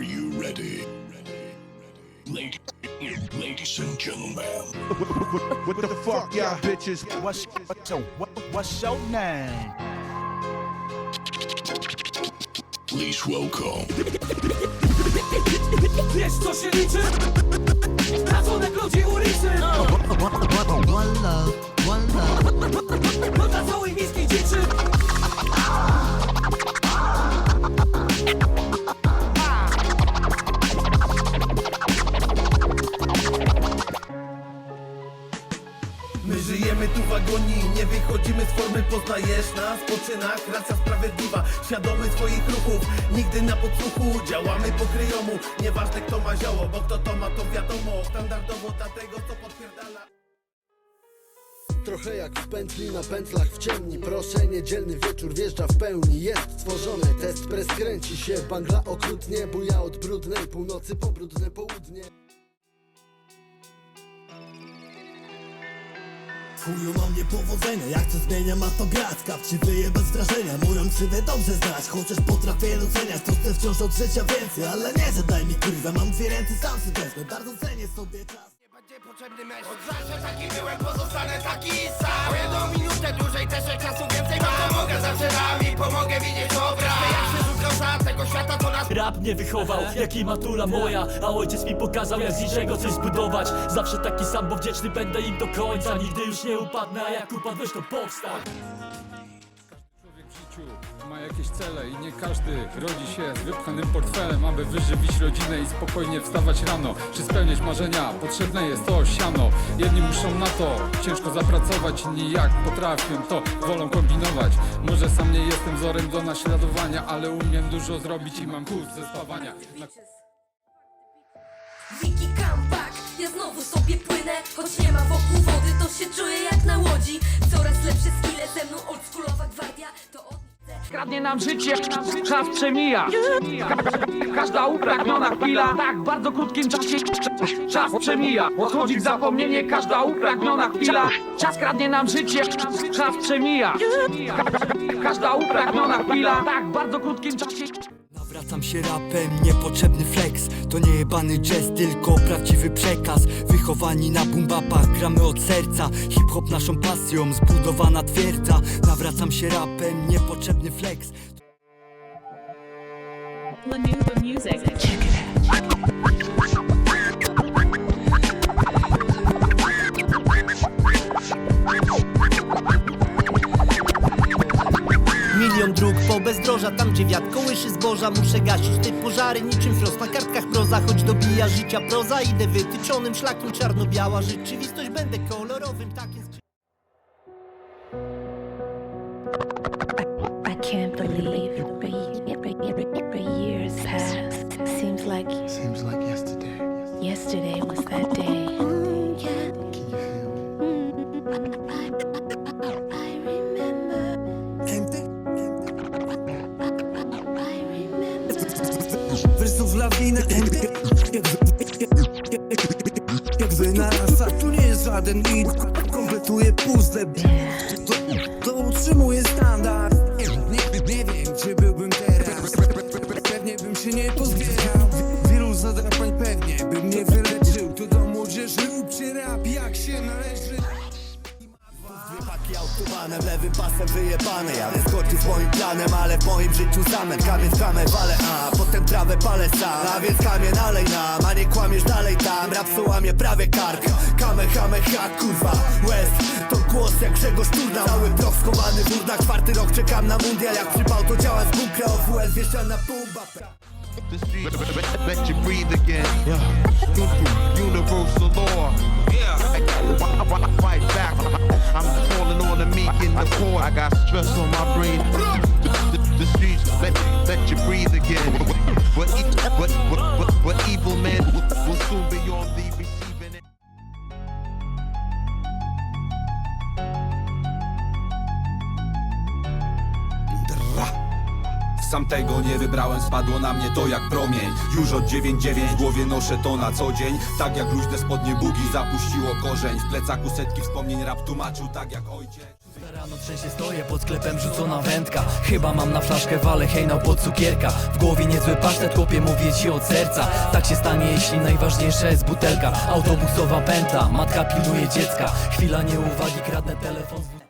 Are you ready? Ladies, ladies and gentlemen, What the fuck, y'all bitches? What's, what's, your, what, what's your name? please welcome Wiesz co się liczy? Szacunek ludzi ulicy One love, one love. Dla całej miejskiej dziczy wychodzimy z formy, poznajesz nas Po czynach, racja sprawiedliwa, świadomy swoich ruchów Nigdy na podsłuchu, działamy po kryjomu Nieważne kto ma zioło, bo kto to ma to wiadomo Standardowo dla tego co Trochę jak w pętli na pętlach w ciemni Proszę, niedzielny wieczór wjeżdża w pełni Jest stworzony, test pres kręci się Bangla okrutnie, buja od brudnej Północy po brudne południe Chuju mam niepowodzenia, jak chcę zmienia ma to grać. Kapci wyje bez wrażenia, moją krzywę dobrze znać. Chociaż potrafię doceniać, to chcę wciąż od życia więcej Ale nie zadaj mi kurwa, mam dwie ręce, sam wezmę. Bardzo cenię sobie czas Będzie potrzebny mecz. Od zawsze taki byłem, pozostanę taki sam. O jedną minutę dłużej, też jak czasu więcej mam. Pomogę zawsze dam i pomogę widzieć obraz Jak się rzucą za tego świata to nas Rap mnie wychował, jak i matura moja. A ojciec mi pokazał, jak z niczego coś zbudować. Zawsze taki sam, bo wdzięczny będę im do końca. Nigdy już nie upadnę, a jak upadłeś to powstań. Człowiek w życiu ma jakieś cele i nie każdy rodzi się z wypchanym portfelem, aby wyżywić rodzinę i spokojnie wstawać rano, czy spełniać marzenia. Potrzebne jest to siano. Jedni muszą na to ciężko zapracować, inni jak potrafią to wolą kombinować. Może sam nie jestem wzorem do naśladowania, ale umiem dużo zrobić i mam kurs ze spawania. Wiki comeback, ja znowu sobie płynę Choć nie ma wokół wody, to się Kradnie nam życie, czas przemija. Ka- Każda upragniona chwila Tak, w bardzo krótkim czasie Czas przemija. Odchodzi w zapomnienie każda upragniona chwila Czas kradnie nam życie Czas przemija. Ka- Każda upragniona chwila Tak, w bardzo krótkim czasie Nawracam się rapem, niepotrzebny flex. To nie jebany jazz, tylko prawdziwy przekaz. Wychowani na bumbapach, gramy od serca. Hip-hop naszą pasją, zbudowana twierdza. Nawracam się rapem, niepotrzebny flex. Lanuba music Milion dróg po bezdroża, tam gdzie wiatr kołyszy zboża. Muszę gasić te pożary niczym frost na kartkach proza. Choć dobija życia proza, idę wytyczonym szlakiem Czarno-biała. Rzeczywistość, będę kolorowym takim Wersów lawinę Jakby na rasach Tu nie jest żaden beat Kompletuje puzzle. To, utrzymuje standard autobanem, lewym pasem wyjebane. Jadę skoczyć z moim planem, ale w moim życiu zamęt. Kamień w kamę walę, a potem trawę palę sam. A więc kamień nalej nam, a nie kłamiesz dalej tam. Rap łamie prawie kark, kamę kamę ha kurwa West, to głos jak Grzegorz Turna. Cały proch schowany w urnach, czwarty rok czekam na mundial. Jak przypał to działa z bunkra, OWL wieszczana na pumba Let you breathe again. Yeah. Universal stress on my brain. The, streets let let you breathe again. But e- but but but, but evil men will soon be on the receiving end. Sam tego nie wybrałem, spadło na mnie to jak promień Już od 9-9 w głowie noszę to na co dzień Tak jak luźne spodnie bugi zapuściło korzeń W plecaku setki wspomnień rap tłumaczył tak jak ojciec Rano trzęsie stoję pod sklepem rzucona wędka. Chyba mam na flaszkę walę hejnał pod cukierka. W głowie niezły pasztet, chłopie mówię ci od serca. Tak się stanie jeśli najważniejsza jest butelka. Autobusowa pętla, matka pilnuje dziecka. Chwila nieuwagi, kradnę telefon z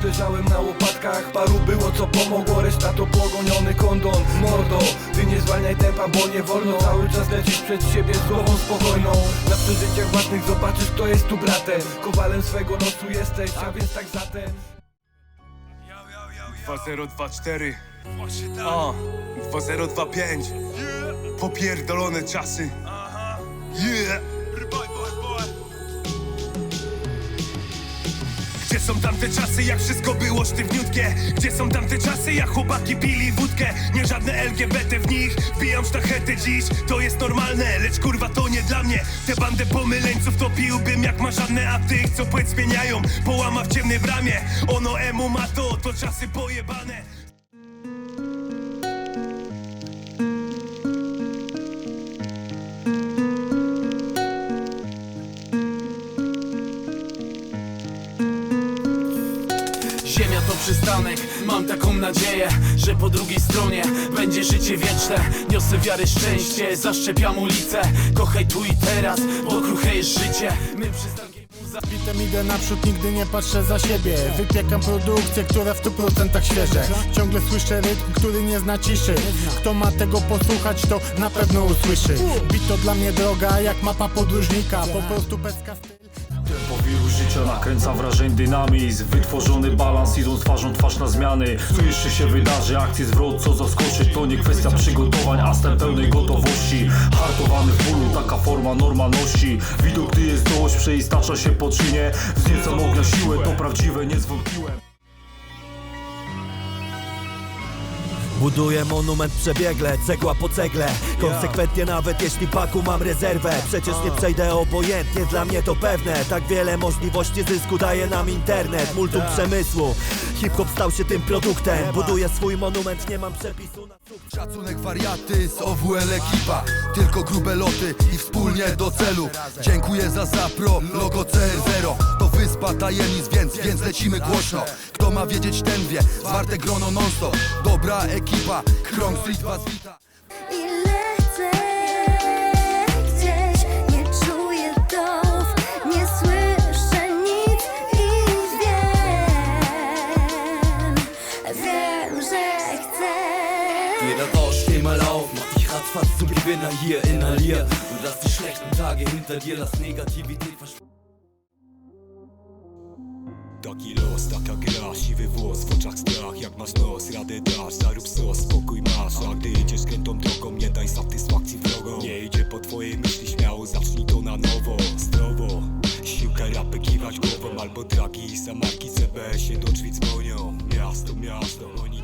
choć leżałem na łopatkach Paru było co pomogło, reszta to pogoniony kondon. Mordo, ty nie zwalniaj tempa, bo nie wolno. Cały czas lecisz przed siebie z głową spokojną. Na przeżyciach własnych zobaczysz kto jest tu bratem Kowalem swego losu jesteś, a więc tak zatem 2024 A, 2025 Popierdolone czasy. Yeah są tamte czasy, jak wszystko było sztywniutkie? Gdzie są tamte czasy, jak chłopaki pili wódkę? Nie żadne LGBT w nich, wbijam sztachety dziś To jest normalne, lecz kurwa to nie dla mnie Tę bandę pomyleńców to piłbym jak marzanne A tych, co płeć zmieniają, połama w ciemnej bramie Ono emu ma to, to czasy pojebane przystanek, mam taką nadzieję Że po drugiej stronie będzie życie wieczne. Niosę wiarę, szczęście, zaszczepiam ulicę. Kochaj tu i teraz, bo kruche jest życie. My przystankiem Bitem idę naprzód, nigdy nie patrzę za siebie. Wypiekam produkcję, która w 100% świeże. Ciągle słyszę rytm, który nie zna ciszy. Kto ma tego posłuchać, to na pewno usłyszy. Bit to dla mnie droga, jak mapa podróżnika. Po prostu bez wiru życia nakręca wrażeń dynamizm. Wytworzony balans idą twarzą twarz na zmiany. Co jeszcze się wydarzy, akcji zwrot co zaskoczy To nie kwestia przygotowań, a stem pełnej gotowości. Hartowany w bólu, taka forma normalności. Widok gdy jest dość, przeistacza się po czynie. Wzniecam ognia siłę, to prawdziwe, nie zwątpiłem Buduję monument przebiegle, cegła po cegle. Konsekwentnie nawet jeśli paku mam rezerwę. Przecież nie przejdę obojętnie, dla mnie to pewne. Tak wiele możliwości zysku daje nam internet Multum przemysłu, hip-hop stał się tym produktem. Buduję swój monument, nie mam przepisu na sukces Szacunek wariaty z OWL ekipa. Tylko grube loty i wspólnie do celu. Dziękuję za zapro, logo CR0 To wyspa tajemnic, więc, więc lecimy głośno. Kto ma wiedzieć ten wie, zwarte grono non stop Dobra ekipa, Krąg Street was wita I lecę gdzieś, nie czuję dołów, nie słyszę nic i wiem, wiem, że chcę. Jeder Rausch, steh mal auf, mach dich ratzfatz zum Gewinner hier, inhalier Und lass die schlechten Tage hinter dir, lass Negativität verschwinden Taki los, taka gra, siwy włos w oczach strach. Jak masz nos, radę dasz, zarób sos, spokój masz. A gdy idziesz krętą drogą, nie daj satysfakcji wrogom. Nie idzie po twojej myśli, śmiało zacznij to na nowo Zdrowo, siłka rapy kiwać głową Albo traki i samarki CB się do drzwi dzwonią. Miasto, miasto, monitoring,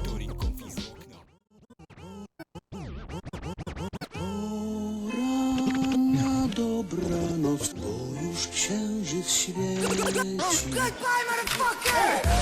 świeci Bo